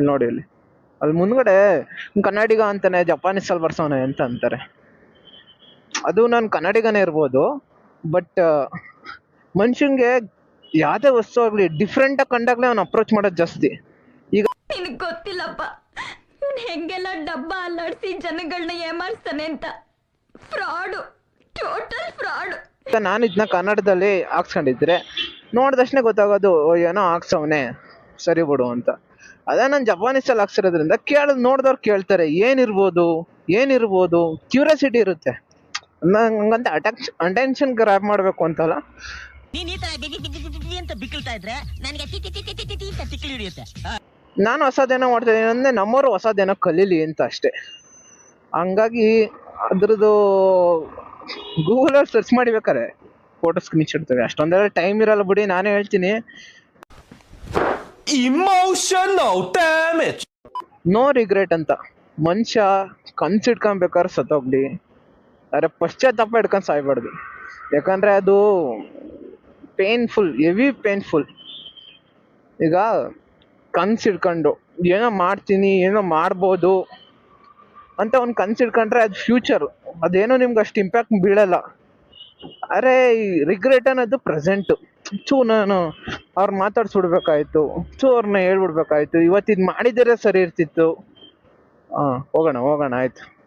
ಇಲ್ಲಿ ನೋಡಿ ಇಲ್ಲಿ. ಅಲ್ಲಿ ಮುಂದ್ಗಡೆ ಕನ್ನಡಿಗ ಅಂತಾನೆ ಜಪಾನೀಸ್ ಅಲ್ಲಿ ಬರ್ಸೋನೆ ಅಂತ ಅಂತಾರೆ. ಅದು ನಾನು ಕನ್ನಡಿಗನೇ ಇರ್ಬೋದು ಬಟ್ ಮನುಷ್ಯನ್ಗೆ ಯಾವ್ದೇ ವಸ್ತು ಆಗ್ಲಿ ಡಿಫ್ರೆಂಟ್ ಆಗಿ ಕಂಡಾಗ್ಲೇ ಅವ್ನು ಅಪ್ರೋಚ್ ಮಾಡೋದು ಜಾಸ್ತಿ. ಈಗ ಗೊತ್ತಿಲ್ಲಪ್ಪ. ಹೆಂಗೆಲ್ಲ ಡಬ್ಬ ಅಲ್ಲಾಡಿಸಿ ಜನಗಳನ್ನ ಏಮಾರಿಸ್ತಾನೆ ಅಂತ. Fraud total fraud. ನಾನು ಇದನ್ನ ಕನ್ನಡದಲ್ಲಿ ಹಾಕ್ಸ್ಕೊಂಡಿದ್ರೆ ನೋಡಿದಷ್ಟೇ ಗೊತ್ತಾಗೋದು ಏನೋ ಹಾಕ್ಸವ್ನೆ. ಸರಿ ಬಿಡು ಅಂತ. ಅದೇ ನಾನು ಜಪಾನೀಸಲ್ಲಿ ಹಾಕ್ಸಿರೋದ್ರಿಂದ ಕೇಳೋದು ನೋಡಿದವ್ರು ಕೇಳ್ತಾರೆ ಏನಿರ್ಬೋದು ಏನಿರ್ಬೋದು ಕ್ಯೂರಿಯಾಸಿಟಿ ಇರುತ್ತೆ. ನಂಗಂತ ಅಟೆನ್ಷ್ ಅಟೆನ್ಷನ್ ಗ್ರಾಪ್ ಮಾಡಬೇಕು ಅಂತಲ್ಲ. ನೀನ್ ಈ ತರ ಅಂತ ಬಿಕ್ಕಳ್ತಾ ಇದ್ರೆ ನನಗೆ ಟಿ ಟಿ ಟಿ ಟಿ ಟಿ ಟಿ ಅಂತ ತಿಕ್ಕಲಿ ಹಿಡಿಯುತ್ತೆ. ನಾನು ಹೊಸದೇನೋ ಮಾಡ್ತಾ ಇದ್ದೀನಿ ಅಂದ್ರೆ ನಮ್ಮವರು ಹೊಸದೇನೋ ಕಲೀಲಿ ಅಂತ ಅಷ್ಟೇ. ಹಂಗಾಗಿ ಅದ್ರದ್ದು ಗೂಗಲಲ್ಲಿ ಸರ್ಚ್ ಮಾಡಿಬೇಕಾರೆ ಫೋಟೋ ಸ್ಕ್ರೀನ್ಶಾಟ್ ಇಡ್ತೇವೆ ಅಷ್ಟೊಂದೆಲ್ಲ ಟೈಮ್ ಇರಲ್ಲ ಬಿಡಿ ನಾನೇ ಹೇಳ್ತೀನಿ. Emotional ಡ್ಯಾಮೇಜ್ ನೋ ರಿಗ್ರೆಟ್ ಅಂತ. ಮನುಷ್ಯ ಕನ್ಸಿಡ್ಕೊಬೇಕಾದ್ರೆ ಸತ್ತೋಗ್ಲಿ. ಅರೆ ಪಶ್ಚಾತ್ತಾಪ ಹಿಡ್ಕೊಂಡು ಸಾಯ್ಬಾರ್ದು. ಯಾಕಂದ್ರೆ ಅದು ಪೇನ್ಫುಲ್ ಹೆವಿ ಪೇನ್ಫುಲ್ ಈಗ ಕನ್ಸ್ ಹಿಡ್ಕೊಂಡು ಏನೋ ಮಾಡ್ತೀನಿ, ಏನೋ ಮಾಡ್ಬೋದು ಅಂತ ಒಂದು ಕನ್ಸ್ ಹಿಡ್ಕೊಂಡ್ರೆ ಅದು ಫ್ಯೂಚರ್ ಅದೇನೋ ನಿಮ್ಗೆ ಅಷ್ಟು ಇಂಪ್ಯಾಕ್ಟ್ ಬೀಳಲ್ಲ. ಅರೆ ರಿಗ್ರೆಟ್ ಅನ್ನೋದು ಪ್ರೆಸೆಂಟು ಚೂ ನಾನು ಅವ್ರನ್ನ ಮಾತಾಡ್ಸ್ಬಿಡ್ಬೇಕಾಯ್ತು. ಚೂ ಅವ್ರನ್ನ ಹೇಳ್ಬಿಡ್ಬೇಕಾಯ್ತು. ಇವತ್ತು ಇದು ಮಾಡಿದರೆ ಸರಿ ಇರ್ತಿತ್ತು. ಹಾಂ ಹೋಗೋಣ ಹೋಗೋಣ, ಆಯ್ತು.